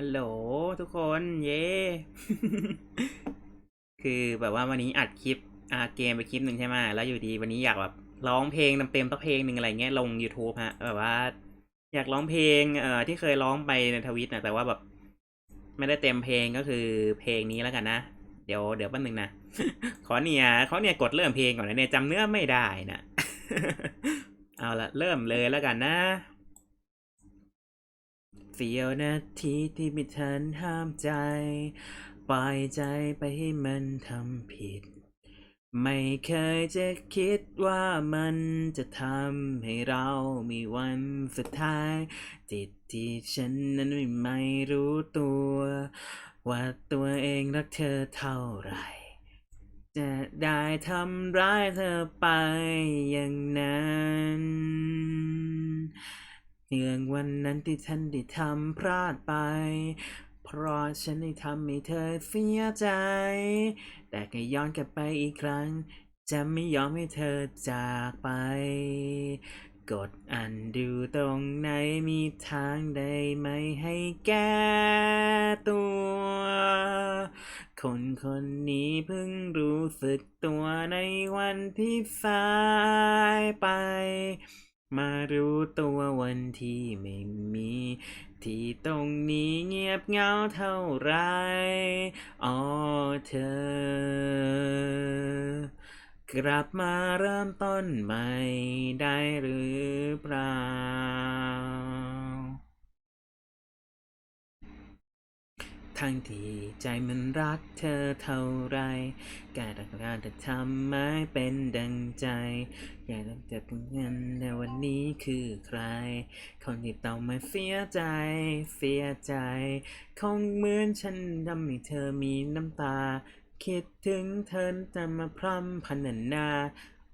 ฮัลโหลทุกคนเย้คือแบบว่าวันนี้อัดคลิปอาเกมไปคลิปหนึ่งใช่ไหมแล้วอยู่ดีวันนี้อยากแบบร้องเพลงเต็มๆสักเพลงหนึ่งอะไรเงี้ยลง YouTube ฮะแบบว่า อยากร้องเพลงเอ่อที่เคยร้องไปในทวิตนะแต่ว่าแบบ ไม่ได้เต็มเพลงก็คือเพลงนี้แล้วกันนะ เดี๋ยวเดี๋ยวแป๊บนึงนะขอเนี่ยเขาเนี่ยกดเริ่มเพลงก่อนนะเนี่ยจำเนื้อไม่ได้นะเอาละเริ่มเลยแล้วกันนะ เสียวนาทีที่ไม่ทันห้ามใจ ปล่อยใจไปให้มันทำผิด ไม่เคยจะคิดว่ามันจะทำให้เรามีวันสุดท้าย จิตที่ฉันนั้นไม่ไม่รู้ตัว ว่าตัวเองรักเธอเท่าไหร่จะได้ทำร้ายเธอไปอย่างนั้น เรื่องวันนั้นที่ฉันได้ทำพลาดไป เพราะฉันได้ทำให้เธอเสียใจ แต่ก็ย้อนกลับไปอีกครั้ง จะไม่ยอมให้เธอจากไป กดอันดูตรงไหนมีทางใดไหมให้แก้ตัว คนคนนี้เพิ่งรู้สึกตัวในวันที่สายไป มารู้ตัววันที่ไม่มี ที่ตรงนี้เงียบเหงาเท่าไรอ๋อเธอกลับมาเริ่มต้นใหม่ได้หรือเปล่า ทั้งที่ใจมันรักเธอเท่าไรการตัดการจะทำไม่เป็นดังใจ อยากจะเป็นเงินในวันนี้คือใคร คนที่ต้องมาเสียใจ เสียใจ คงเหมือนฉันทำให้เธอมีน้ำตา คิดถึงเธอจะมาพร่ำพรรณนา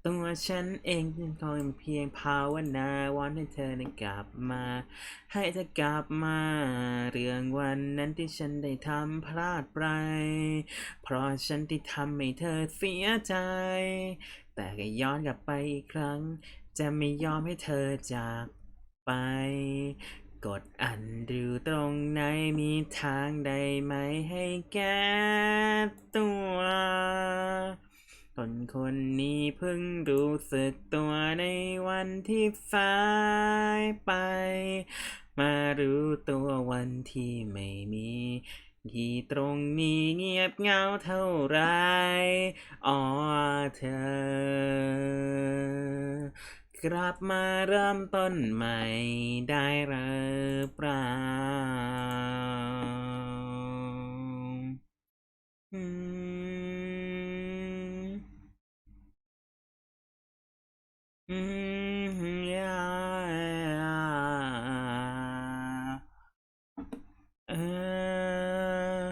ตัวฉันเองยังคอยเพียงภาวนาวอนให้เธอได้กลับมา ให้เธอกลับมา เรื่องวันนั้นที่ฉันได้ทำพลาดไป เพราะฉันที่ทำให้เธอเสียใจ แต่ก็ย้อนกลับไปอีกครั้ง จะไม่ยอมให้เธอจากไป กดอันดูตรงไหนมีทางใดไหมให้แก้ตัว คนคนนี้เพิ่งรู้สึกตัวในวันที่สายไป มารู้ตัววันที่ไม่มี ที่ตรงนี้เงียบเหงาเท่าไรอ๋อเธอกลับมาเริ่มต้นใหม่ได้ อืมยาเออ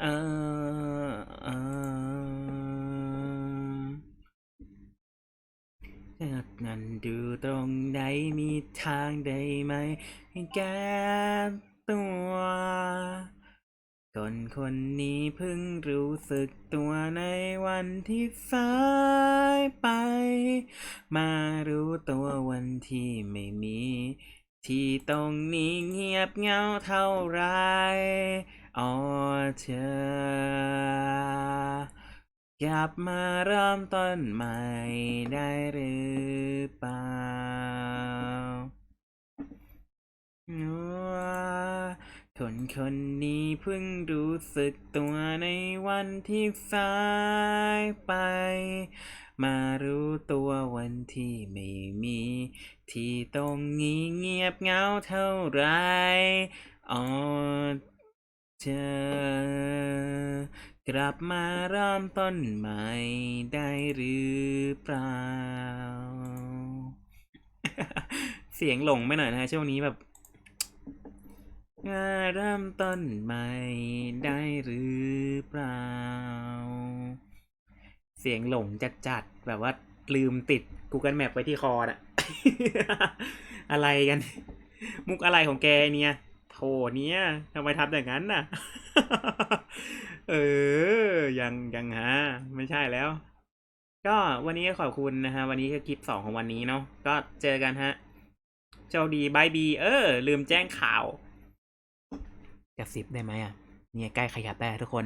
เออเออจากนั้นดูตรงไหนมีทางใดไหมให้แก้ตัว คนคนนี้เพิ่งรู้สึกตัวในวันที่สายไป มารู้ตัววันที่ไม่มี ที่ตรงนี้เงียบเงาเท่าไรอ๋อเธอกลับมาเริ่มต้นใหม่ได้หรือเปล่า คนคนนี้เพิ่งรู้สึกตัวในวันที่สายไป มารู้ตัววันที่ไม่มี ที่ตรงนี้เงียบเหงาเท่าไรอ๋อเธอกลับมาเริ่มต้นใหม่ได้หรือเปล่า เสียงหลงไปหน่อยนะฮะช่วงนี้แบบ เริ่มต้นใหม่ได้หรือเปล่า เสียงหลงจัดๆแบบว่าลืมติด Google Map ไว้ที่คอน่ะ อะไรกัน มุกอะไรของแกเนี่ยโถเนี่ยทำไมทำอย่างนั้นน่ะ เออ ยังยังฮะไม่ใช่แล้ว ก็วันนี้ขอบคุณนะฮะ วันนี้ก็คลิปสองของวันนี้เนาะก็เจอกันฮะโชคดีบายบี เออ ลืมแจ้งข่าว กระซิบได้ไหมอะ เนี่ยใกล้ขยับได้แล้วทุกคน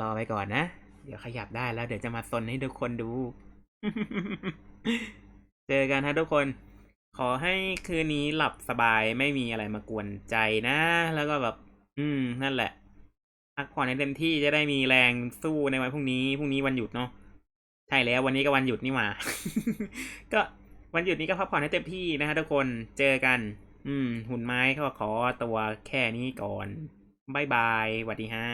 รอไปก่อนนะ เดี๋ยวขยับได้แล้ว เดี๋ยวจะมาซนให้ทุกคนดู เจอกันฮะทุกคน ขอให้คืนนี้หลับสบายไม่มีอะไรมากวนใจนะ แล้วก็แบบ อืม นั่นแหละพักผ่อนให้เต็มที่จะได้มีแรงสู้ในวันพรุ่งนี้ พรุ่งนี้วันหยุดเนาะ ใช่แล้ววันนี้ก็วันหยุดนี่หว่า ก็วันหยุดนี้ก็พักผ่อนให้เต็มที่นะฮะทุกคน เจอกัน อืม หุ่นไม้ก็ขอตัวแค่นี้ก่อนบายบายสวัสดีฮะ